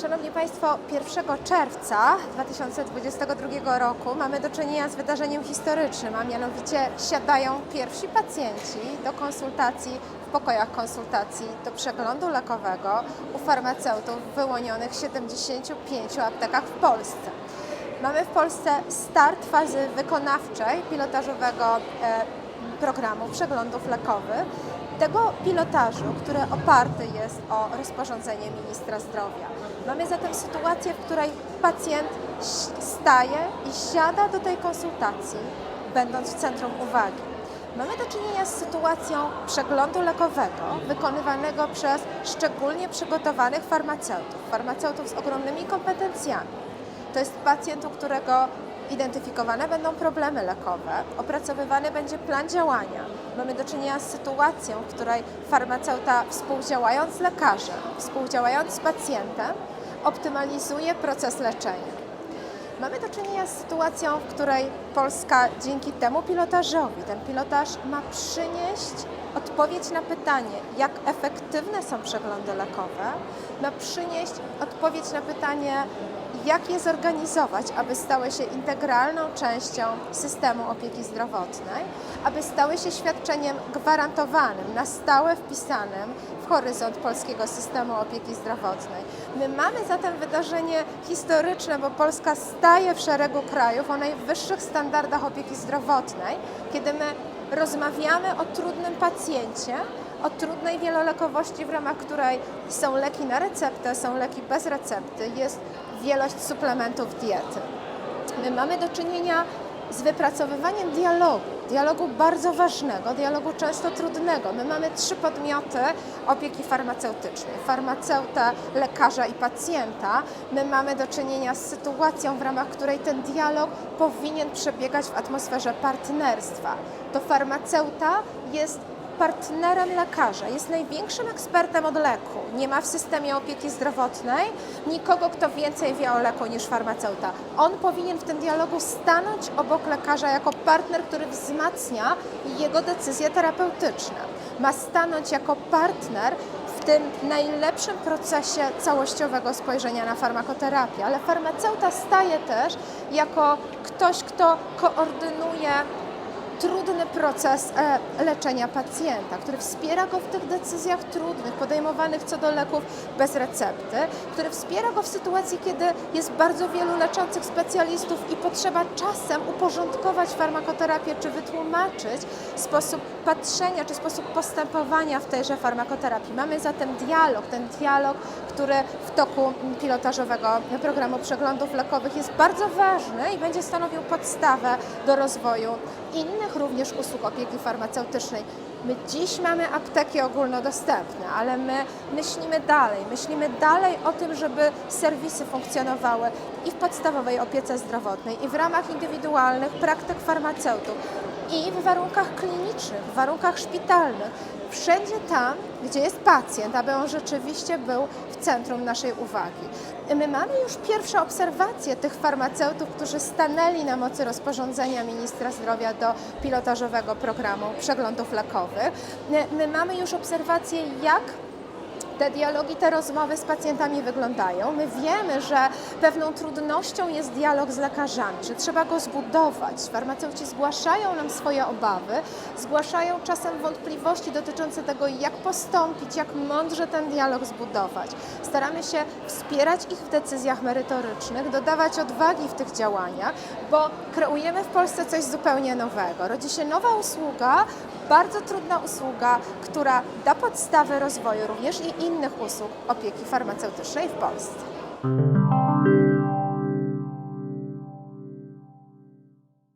Szanowni Państwo, 1 czerwca 2022 roku mamy do czynienia z wydarzeniem historycznym, a mianowicie siadają pierwsi pacjenci do konsultacji w pokojach konsultacji do przeglądu lekowego u farmaceutów w wyłonionych 75 aptekach w Polsce. Mamy w Polsce start fazy wykonawczej pilotażowego e, programu przeglądów lekowych. Tego pilotażu, który oparty jest o rozporządzenie ministra zdrowia. Mamy zatem sytuację, w której pacjent staje i siada do tej konsultacji, będąc w centrum uwagi. Mamy do czynienia z sytuacją przeglądu lekowego wykonywanego przez szczególnie przygotowanych farmaceutów, farmaceutów z ogromnymi kompetencjami. To jest pacjent, u którego identyfikowane będą problemy lekowe, opracowywany będzie plan działania. Mamy do czynienia z sytuacją, w której farmaceuta współdziałając z lekarzem, współdziałając z pacjentem, optymalizuje proces leczenia. Mamy do czynienia z sytuacją, w której Polska dzięki temu pilotażowi, ten pilotaż ma przynieść odpowiedź na pytanie, jak efektywne są przeglądy lekowe, ma przynieść odpowiedź na pytanie, jak je zorganizować, aby stały się integralną częścią systemu opieki zdrowotnej, aby stały się świadczeniem gwarantowanym, na stałe wpisanym w horyzont polskiego systemu opieki zdrowotnej. My mamy zatem wydarzenie historyczne, bo Polska staje w szeregu krajów o najwyższych standardach opieki zdrowotnej, kiedy my rozmawiamy o trudnym pacjencie, o trudnej wielolekowości, w ramach której są leki na receptę, są leki bez recepty, jest wielość suplementów diety. My mamy do czynienia z wypracowywaniem dialogu, dialogu bardzo ważnego, dialogu często trudnego. My mamy trzy podmioty opieki farmaceutycznej: farmaceuta, lekarza i pacjenta. My mamy do czynienia z sytuacją, w ramach której ten dialog powinien przebiegać w atmosferze partnerstwa. To farmaceuta jest partnerem lekarza, jest największym ekspertem od leku. Nie ma w systemie opieki zdrowotnej nikogo, kto więcej wie o leku niż farmaceuta. On powinien w tym dialogu stanąć obok lekarza jako partner, który wzmacnia jego decyzje terapeutyczne. Ma stanąć jako partner w tym najlepszym procesie całościowego spojrzenia na farmakoterapię, ale farmaceuta staje też jako ktoś, kto koordynuje trudny proces e, leczenia pacjenta, który wspiera go w tych decyzjach trudnych, podejmowanych co do leków bez recepty, który wspiera go w sytuacji, kiedy jest bardzo wielu leczących specjalistów i potrzeba czasem uporządkować farmakoterapię, czy wytłumaczyć sposób patrzenia, czy sposób postępowania w tejże farmakoterapii. Mamy zatem dialog, ten dialog, który w toku pilotażowego programu przeglądów lekowych jest bardzo ważny i będzie stanowił podstawę do rozwoju innych również usług opieki farmaceutycznej. My dziś mamy apteki ogólnodostępne, ale my myślimy dalej. Myślimy dalej o tym, żeby serwisy funkcjonowały i w podstawowej opiece zdrowotnej, i w ramach indywidualnych praktyk farmaceutów, i w warunkach klinicznych, w warunkach szpitalnych. Wszędzie tam, gdzie jest pacjent, aby on rzeczywiście był w centrum naszej uwagi. My mamy już pierwsze obserwacje tych farmaceutów, którzy stanęli na mocy rozporządzenia ministra zdrowia do pilotażowego programu przeglądów lekowych. My, my mamy już obserwacje, jak te dialogi, te rozmowy z pacjentami wyglądają. My wiemy, że pewną trudnością jest dialog z lekarzami, że trzeba go zbudować. Farmaceuci zgłaszają nam swoje obawy, zgłaszają czasem wątpliwości dotyczące tego, jak postąpić, jak mądrze ten dialog zbudować. Staramy się wspierać ich w decyzjach merytorycznych, dodawać odwagi w tych działaniach, bo kreujemy w Polsce coś zupełnie nowego. Rodzi się nowa usługa, bardzo trudna usługa, która da podstawę rozwoju również i innych usług opieki farmaceutycznej w Polsce.